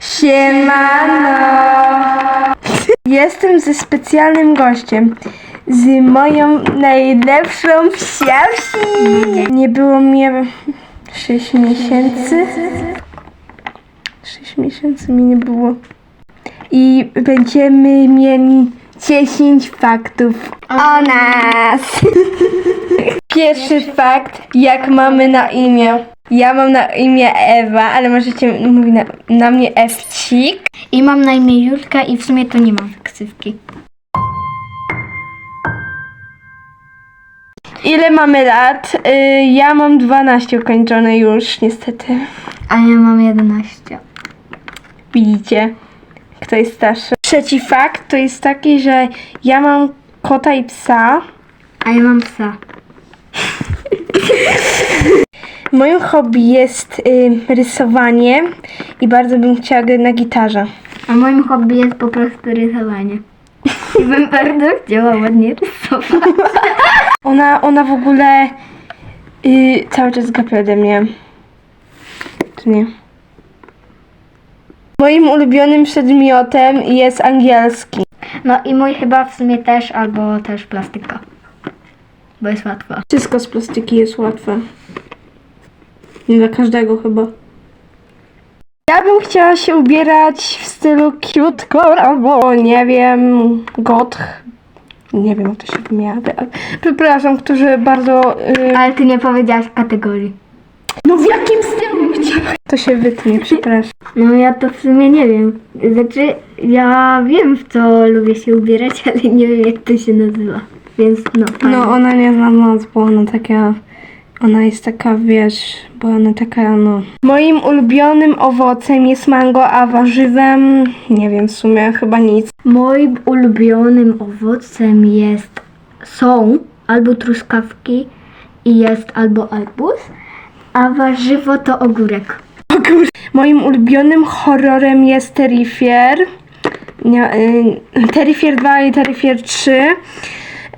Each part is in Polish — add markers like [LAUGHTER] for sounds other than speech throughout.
Siemano! Jestem ze specjalnym gościem. Z moją najlepszą psiawsi. Nie było mnie 6 miesięcy. 6 miesięcy mi nie było. I będziemy mieli 10 faktów o nas. [LAUGHS] Pierwszy fakt, jak mamy na imię. Ja mam na imię Ewa, ale możecie mówić na, na mnie Ewcik. I mam na imię Julka i w sumie to nie mam ksywki. Ile mamy lat? Y, ja mam 12 ukończone już, niestety. A ja mam 11. Widzicie, kto jest starszy. Trzeci fakt to jest taki, że ja mam kota i psa. A ja mam psa. [LAUGHS] Moim hobby jest y, rysowanie i bardzo bym chciała grać na gitarze. A moim hobby jest po prostu rysowanie. I bym [LAUGHS] bardzo chciała ładnie rysować. Ona, ona w ogóle y, cały czas gapia ode mnie. Czy nie? Moim ulubionym przedmiotem jest angielski. No i mój chyba w sumie też, albo też plastyka. Bo jest łatwa. Wszystko z plastyki jest łatwe. Nie dla każdego chyba. Ja bym chciała się ubierać w stylu cute albo nie wiem, goth. Nie wiem, jak to się ale- Przepraszam, którzy bardzo... Y, Ale ty nie powiedziałaś kategorii. no w jakim stylu chciała? To się wytnie, przepraszam. No ja to w sumie nie wiem. Znaczy, ja wiem w co lubię się ubierać, [LAUGHS] ale nie wiem jak to się nazywa. Więc no, fajnie. No ona nie zna nas, bo ona taka... Ona jest taka, wiesz, bo ona taka, no... Moim ulubionym owocem jest mango, a warzywem... Nie wiem, w sumie chyba nic. Moim ulubionym owocem jest są albo truskawki i jest albo arbuz, a warzywo to ogórek. O kur... Moim ulubionym horrorem jest Terrifier. Nie, y, Terrifier 2 i Terrifier 3.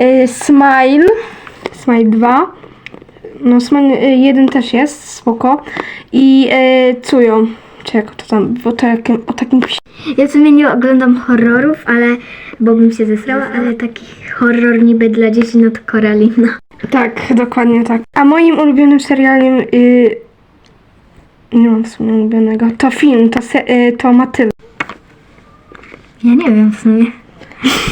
Y, Smile. Smile 2. No y, 1 też jest, spoko. I y, Cujo. Czy jak to tam, bo to jakim, o takim Ja w sumie nie oglądam horrorów, ale bo bym się zesrała, ale taki horror niby dla dzieci no to Koralina. Tak, dokładnie tak. A moim ulubionym serialem y, nie mam w sumie ulubionego. To film, to, se, y, to Matylda. Ja nie wiem w sumie.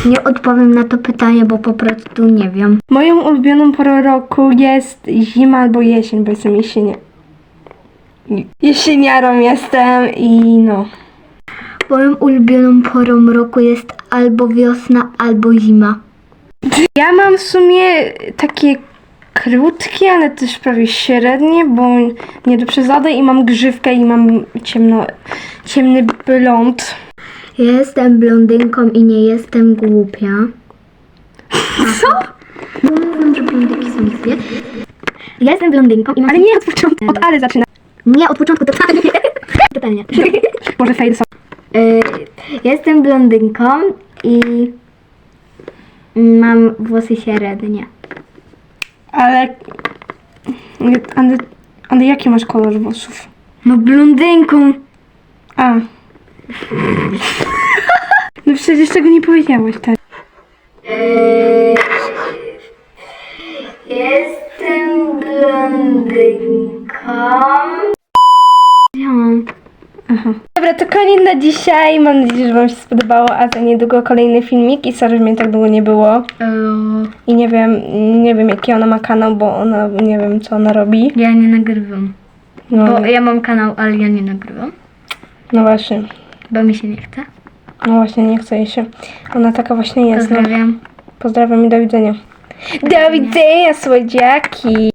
Nie odpowiem na to pytanie, bo po prostu nie wiem. Moją ulubioną porą roku jest zima albo jesień, bo jestem jesienie. Jesieniarą jestem i no. Moją ulubioną porą roku jest albo wiosna, albo zima. Ja mam w sumie takie krótkie, ale też prawie średnie, bo nie do przesady i mam grzywkę i mam ciemno, ciemny blond. Ja jestem blondynką i nie jestem głupia. Co? Bo mówią, że blondyki są głupie. Ja jestem blondynką i mam... Ale nie od [LAUGHS] początku, od Ale zaczyna. Nie, od początku [LAUGHS] totalnie. totalnie. [LAUGHS] Może fail są. Y, jestem blondynką i mam włosy średnie. Ale, ale, ale jaki masz kolor włosów? No blondynką. A. No przecież tego nie powiedziałaś, tak. Jestem blondynką. Wziąłam. Aha. Dobra, to koniec na dzisiaj. Mam nadzieję, że Wam się spodobało, a za niedługo kolejny filmik i sorry, że mnie tak długo nie było. I nie wiem, nie wiem jaki ona ma kanał, bo ona, nie wiem co ona robi. ja nie nagrywam. No, Bo ja mam kanał, ale ja nie nagrywam. no właśnie, Bo mi się nie chce. no właśnie, nie chce jej się. Ona taka właśnie jest. No. Pozdrawiam. Pozdrawiam i do widzenia. Do widzenia, słodziaki!